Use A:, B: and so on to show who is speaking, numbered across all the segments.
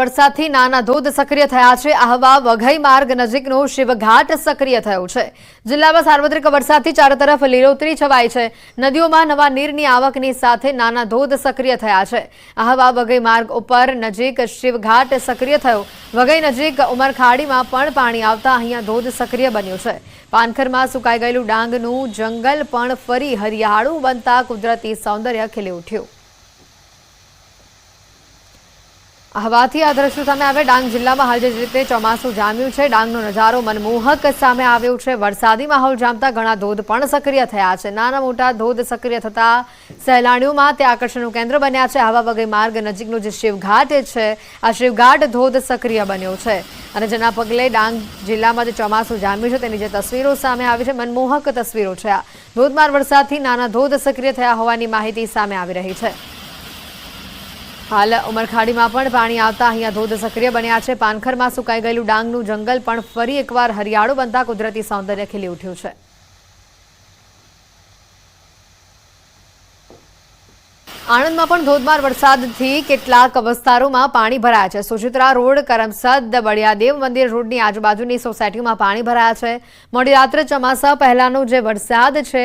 A: વરસાદથી નાના ધોધ સક્રિય થયા છે. આહવા વઘઈ માર્ગ નજીકનો શિવઘાટ સક્રિય થયો છે. જિલ્લામાં સાર્વત્રિક વરસાદથી ચારે તરફ લીલોતરી છવાઈ છે. નદીઓમાં નવા નીરની આવકની સાથે નાના ધોધ સક્રિય થયા છે. આહવા વઘઈ માર્ગ ઉપર નજીક શિવઘાટ સક્રિય થયો. વઘઈ નજીક ઉમરખાડીમાં પણ પાણી આવતા અહીંયા ધોધ સક્રિય બન્યો છે. પાનખરમાં સુકાઈ ગયેલું ડાંગનું જંગલ પણ ફરી હરિયાળું બનતા કુદરતી સૌંદર્ય ખીલી ઉઠ્યું. હવાથી આ દ્રશ્યો સામે આવે ડાંગ જિલ્લામાં હાલ જે રીતે ચોમાસું જામ્યું છે, ડાંગનો નજારો મનમોહક સામે આવ્યો છે. વરસાદી માહોલ જામતા ઘણા ધોધ પણ સક્રિય થયા છે. નાના મોટા ધોધ સક્રિય થતા સહેલાણીઓમાં તે આકર્ષણનું કેન્દ્ર બન્યા છે. હવા વગેરે માર્ગ નજીકનો જે શિવઘાટ છે, આ શિવઘાટ ધોધ સક્રિય બન્યો છે. અને જેના પગલે ડાંગ જિલ્લામાં જે ચોમાસું જામ્યું છે, તેની જે તસવીરો સામે આવી છે, મનમોહક તસવીરો છે. આ ધોધમાર વરસાદથી નાના ધોધ સક્રિય થયા હોવાની માહિતી સામે આવી રહી છે. હાલ ઉમરખાડીમાં પણ પાણી આવતા અહીંયા ધોધ સક્રિય બન્યા છે. પાનખરમાં સુકાઈ ગયેલું ડાંગનું જંગલ પણ ફરી એકવાર હરિયાળું બનતા કુદરતી સૌંદર્ય ખીલી ઉઠ્યું છે. આણંદમાં પણ ધોધમાર વરસાદથી કેટલાક વિસ્તારોમાં પાણી ભરાયા છે. સુચિત્રા રોડ, કરમસદ, બળિયાદેવ મંદિર રોડની આજુબાજુની સોસાયટીમાં પાણી ભરાયા છે. મોડી રાત્રે ચોમાસા પહેલાનો જે વરસાદ છે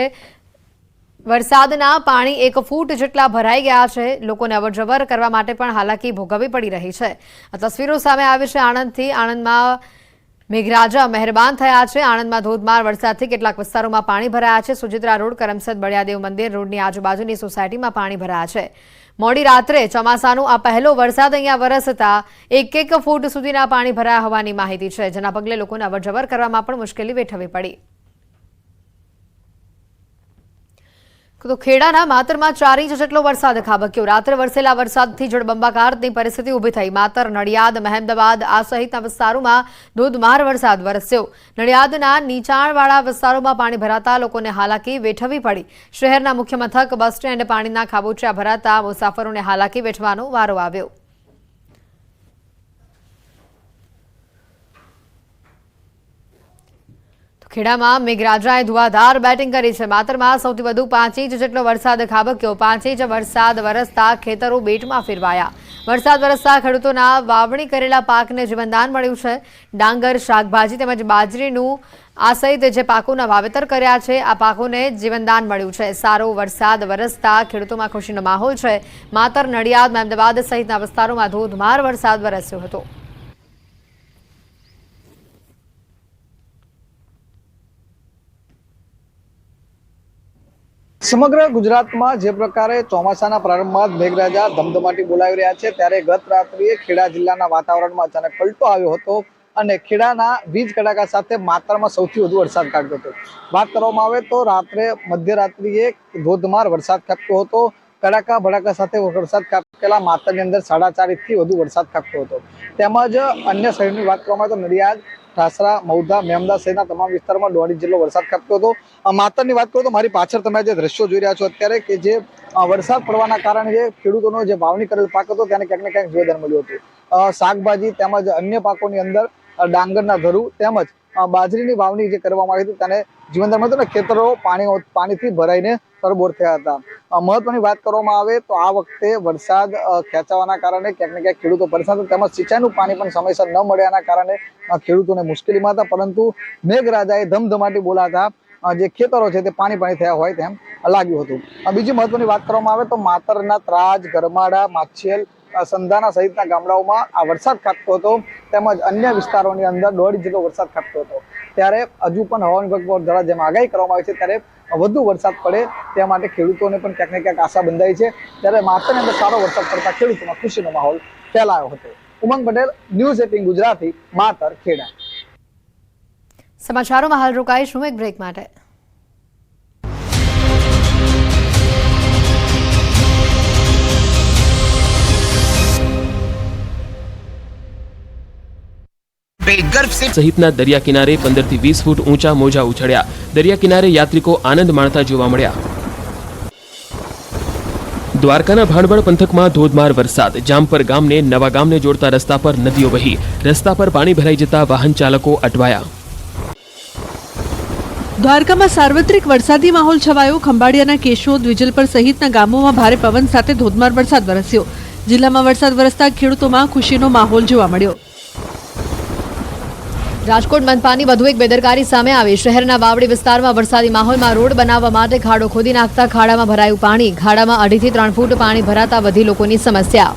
A: વરસાદના પાણી એક ફૂટ જેટલા ભરાઈ ગયા છે. લોકોને અવરજવર કરવા માટે પણ હાલાકી ભોગવવી પડી રહી છે. આ તસવીરો સામે આવી છે આણંદથી. આણંદમાં મેઘરાજા મહેરબાન થયા છે. આણંદમાં ધોધમાર વરસાદથી કેટલાક વિસ્તારોમાં પાણી ભરાયા છે. સુજિત્રા રોડ, કરમસદ, બળિયાદેવ મંદિર રોડની આજુબાજુની સોસાયટીમાં પાણી ભરાયા છે. મોડી રાત્રે ચોમાસાનો આ પહેલો વરસાદ અહીંયા વરસતા એક એક ફૂટ સુધીના પાણી ભરાયા હોવાની માહિતી છે, જેના પગલે લોકોને અવરજવર કરવામાં પણ મુશ્કેલી વેઠવી પડી. તો ખેડાના માતરમાં ચાર ઇંચ જેટલો વરસાદ ખાબક્યો. રાત્રે વરસેલા વરસાદથી જળબંબાકારની પરિસ્થિતિ ઊભી થઈ. માતર, નડિયાદ મહેમદાબાદ આ સહિતના વિસ્તારોમાં ધોધમાર વરસાદ વરસ્યો. નડિયાદના નીચાણવાળા વિસ્તારોમાં પાણી ભરાતા લોકોને હાલાકી વેઠવી પડી. શહેરના મુખ્ય મથક, બસ સ્ટેન્ડ, પાણીના ખાબોચિયા ભરાતા મુસાફરોને હાલાકી વેઠવાનો વારો આવ્યો. ખેડામાં મેઘરાજાએ ધુવાધાર બેટિંગ કરી છે. માતરમાં સૌથી વધુ પાંચ ઇંચ જેટલો વરસાદ ખાબક્યો. પાંચ ઇંચ વરસાદ વરસતા ખેતરો બેટમાં ફેરવાયા. વરસાદ વરસતા ખેડૂતોના વાવણી કરેલા પાકને જીવનદાન મળ્યું છે. ડાંગર, શાકભાજી તેમજ બાજરીનું આ સહિત જે પાકોના વાવેતર કર્યા છે, આ પાકોને જીવનદાન મળ્યું છે. સારો વરસાદ વરસતા ખેડૂતોમાં ખુશીનો માહોલ છે. માતર નડિયાદ અમદાવાદ સહિતના વિસ્તારોમાં ધોધમાર વરસાદ વરસ્યો હતો.
B: સમગ્ર ગુજરાતમાં જે પ્રકારે ચોમાસાના પ્રારંભમાં જ મેઘરાજા ધમધમાટી બોલાવી રહ્યા છે, ત્યારે ગત રાત્રિએ ખેડા જિલ્લાના વાતાવરણમાં અચાનક પલટો આવ્યો હતો અને ખેડાના વીજ કડાકા સાથે માત્રામાં સૌથી વધુ વરસાદ ખાબક્યો હતો. વાત કરવામાં આવે તો રાત્રે મધ્યરાત્રિએ ધોધમાર વરસાદ ખાબક્યો હતો. કડાકા ભડાકા સાથે વરસાદ ખાબકેલા, માતરની અંદર સાડા ચાર ઇંચથી વધુ વરસાદ ખાબક્યો હતો. તેમજ અન્ય શહેરની વાત કરવામાં આવે તો નડિયાદ ઠાસરા મૌધા મેમદા સહિતના તમામ વિસ્તારમાં દોઢ ઇંચ જેટલો વરસાદ ખાબક્યો હતો. માતરની વાત કરું તો મારી પાછળ તમે જે દ્રશ્યો જોઈ રહ્યા છો અત્યારે કે જે વરસાદ પડવાના કારણે જે ખેડૂતોનો જે વાવણી કરેલ પાક હતો તેને ક્યાંક ને ક્યાંક જીવદાન મળ્યું હતું. શાકભાજી તેમજ અન્ય પાકોની અંદર ડાંગરના ધરું તેમજ બાજરીની વાવણી જે કરવામાં આવી હતી તેને જીવનદાન હતું ને ખેતરો પાણી પાણીથી ભરાઈને તરબોર થયા હતા. મહત્વની વાત કરવામાં આવે તો આ વખતે વરસાદ ખેંચાવાના કારણે ક્યાંક ને ક્યાંક ખેડૂતો પરેશાન તેમજ સિંચાઈનું પાણી પણ સમયસર ન મળ્યાના કારણે ખેડૂતોને મુશ્કેલીમાં હતા. પરંતુ મેઘરાજાએ ધમધમાટી બોલાતા જે ખેતરો છે તે પાણી પાણી થયા હોય તેમ લાગ્યું હતું. બીજી મહત્વની વાત કરવામાં આવે તો માતરના ત્રાજ, ગરમાડા, માછેલ સંધાના સહિતના ગામડાઓમાં આ વરસાદ ખાબકતો હતો તેમજ અન્ય વિસ્તારોની અંદર દોઢ જેટલો વરસાદ ખાબકતો હતો. ત્યારે હજુ પણ હવામાન વિભાગ દ્વારા જેમ આગાહી કરવામાં આવી છે, ત્યારે વધુ વરસાદ પડે તે માટે ખેડૂતોને પણ ક્યાંક ને ક્યાંક આશા બંધાઈ છે. ત્યારે માતરની અંદર સારો વરસાદ પડતા ખેડૂતોમાં ખુશીનો માહોલ ફેલાયો હતો. Umang Patel, news eighteen Gujarati, Matar Kheda.
A: સમાચારોમાં હાલ રોકાઈશું એક બ્રેક માટે.
C: ગલ્ફ
D: સહિતના દરિયા કિનારે પંદરથી વીસ ફૂટ ઊંચા મોજા ઉછળ્યા. દરિયા કિનારે યાત્રિકો આનંદ માણતા જોવા મળ્યા. દ્વારકાના ભાણબળ પંથકમાં ધોધમાર વરસાદ. જામપર ગામને નવા ગામને જોડતા રસ્તા પર નદીઓ વહી. રસ્તા પર પાણી ભરાઈ જતા વાહન ચાલકો અટવાયા.
E: દ્વારકામાં સાર્વત્રિક વરસાદી માહોલ છવાયો. ખંભાળિયાના કેશોદ વિજલપર સહિતના ગામોમાં ભારે પવન સાથે ધોધમાર વરસાદ વરસ્યો. જિલ્લામાં વરસાદ વરસતા ખેડૂતોમાં ખુશીનો માહોલ જોવા મળ્યો.
A: રાજકોટ મનપાની વધુ એક બેદરકારી સામે આવી. શહેરના વાવડી વિસ્તારમાં વરસાદી માહોલમાં રોડ બનાવવા માટે ખાડો ખોદી નાખતા ખાડામાં ભરાયું પાણી. ખાડામાં અઢીથી ત્રણ ફૂટ પાણી ભરાતા વધી લોકોની સમસ્યા.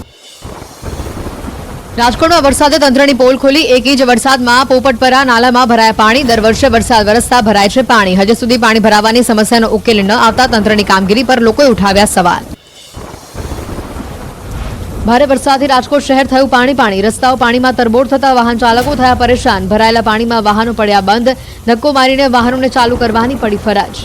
A: રાજકોટમાં વરસાદે તંત્રની પોલ ખોલી. એક ઇંચ વરસાદમાં પોપટપરા નાલામાં ભરાયા પાણી. દર વર્ષે વરસાદ વરસતા ભરાય છે પાણી. હજી સુધી પાણી ભરાવાની સમસ્યાનો ઉકેલ ન આવતા તંત્રની કામગીરી પર લોકોએ ઉઠાવ્યા સવાલ. ભારે વરસાદથી રાજકોટ શહેર થયું પાણી પાણી રસ્તાઓ પાણીમાં તરબોળ થતા વાહન ચાલકો થયા પરેશાન. ભરાયેલા પાણીમાં વાહનો પડ્યા બંધ. ધક્કો મારીને વાહનોને ચાલુ કરવાની પડી ફરજ.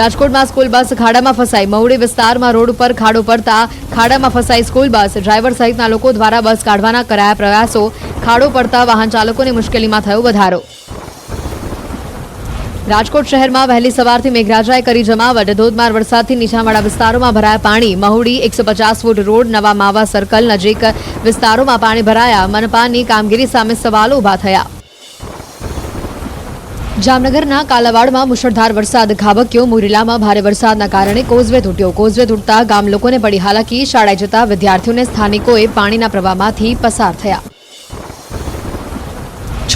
A: રાજકોટમાં સ્કૂલ બસ ખાડામાં ફસાઈ. મહુડી વિસ્તારમાં રોડ ઉપર ખાડો પડતા ખાડામાં ફસાઈ સ્કૂલ બસ. ડ્રાઈવર સહિતના લોકો દ્વારા બસ કાઢવાના કરાયા પ્રયાસો. ખાડો પડતા વાહન ચાલકોની મુશ્કેલીમાં થયો વધારો. રાજકોટ શહેરમાં વહેલી સવારથી મેઘરાજાએ કરી જમાવટ. ધોધમાર વરસાદથી નીચાણવાળા વિસ્તારોમાં ભરાયા પાણી. મહુડી એકસો પચાસ ફૂટ રોડ, નવા માવા સર્કલ નજીક વિસ્તારોમાં પાણી ભરાયા. મનપાની કામગીરી સામે સવાલો ઊભા થયા. જામનગરના કાલાવાડમાં મુશળધાર વરસાદ. ખાબક્યો મુરીલામાં ભારે વરસાદના કારણે કોઝવે તૂટ્યો. કોઝવે તૂટતા ગામ લોકોને પડી હાલાકી. શાળાએ જતા વિદ્યાર્થીઓને સ્થાનિકોએ પાણીના પ્રવાહમાંથી પસાર થયા.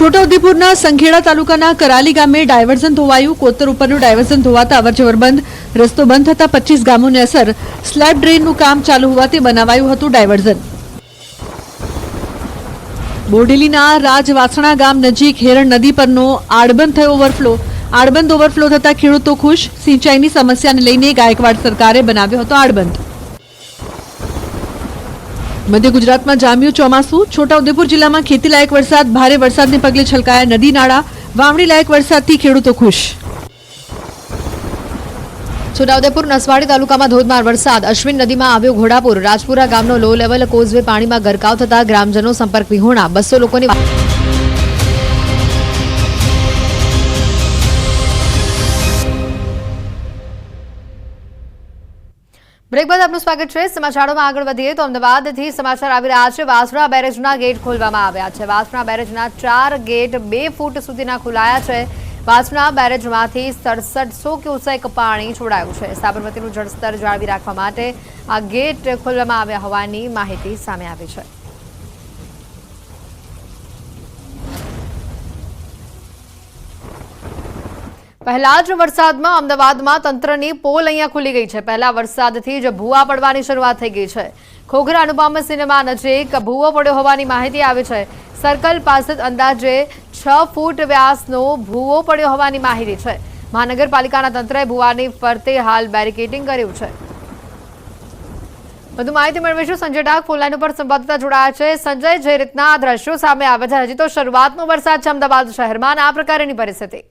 E: છોટાઉદેપુરના સંખેડા તાલુકાના કરાલી ગામે ડાયવર્ઝન ધોવાયું. કોતર ઉપરનું ડાયવર્ઝન ધોવાતા અવરજવર બંધ. રસ્તો બંધ થતા પચીસ ગામોને અસર. સ્લેબ ડ્રેનનું કામ ચાલુ હોવાથી બનાવાયું હતું ડાયવર્ઝન. બોડેલીના રાજવાસણા ગામ નજીક હેરણ નદી પરનો આડબંધ થયો ઓવરફ્લો. આડબંધ ઓવરફ્લો થતા ખેડૂતો ખુશ. સિંચાઈની સમસ્યાને લઈને ગાયકવાડ સરકારે બનાવ્યો હતો આડબંધ. મધ્ય ગુજરાતમાં જામ્યું ચોમાસું. છોટાઉદેપુર જિલ્લામાં ખેતીલાયક વરસાદ, ભારે વરસાદને પગલે છલકાયા નદી નાળા. વાવણી લાયક વરસાદથી ખેડૂતો ખુશ.
A: છોટાઉદેપુર નસવાડી તાલુકામાં ધોધમાર વરસાદ. અશ્વિન નદીમાં આવ્યો ઘોડાપુર. રાજપુરા ગામનો લો લેવલ કોઝવે પાણીમાં ગરકાવ થતા ગ્રામજનો સંપર્ક વિહોણા. બસો લોકોની બ્રેક બાદ આપનું સ્વાગત છે. સમાચારોમાં આગળ વધીએ તો અમદાવાદથી સમાચાર આવી રહ્યા છે. વાસણા બેરેજના ગેટ ખોલવામાં આવ્યા છે. વાસણા બેરેજના ચાર ગેટ બે ફૂટ સુધીના ખોલાયા છે. વાસણા બેરેજમાંથી સડસઠસો ક્યુસેક પાણી છોડાયું છે. સાબરમતીનું જળસ્તર જાળવી રાખવા માટે આ ગેટ ખોલવામાં આવ્યા હોવાની માહિતી સામે આવી છે. પહેલા જ વરસાદમાં અમદાવાદમાં તંત્રની પોલ અહીંયા ખુલી ગઈ છે. પહેલા વરસાદથી જ ભૂવા પડવાની શરૂઆત થઈ ગઈ છે. ખોખરા અનુપમ સિનેમા નજીક ભૂવો પડ્યો હોવાની માહિતી આવી છે. સર્કલ પાસે અંદાજે છ ફૂટ વ્યાસનો ભૂવો પડ્યો હોવાની માહિતી છે. મહાનગરપાલિકાના તંત્રએ ભૂવાની ફરતે હાલ બેરિકેડિંગ કર્યું છે. વધુ માહિતી મેળવીશું. સંજય ડાક ફોનલાઈન ઉપર સંવાદદાતા જોડાયા છે. સંજય, જે રીતના દ્રશ્યો સામે આવે છે, હજી તો શરૂઆતનો વરસાદ છે અમદાવાદ શહેરમાં આ પ્રકારની પરિસ્થિતિ.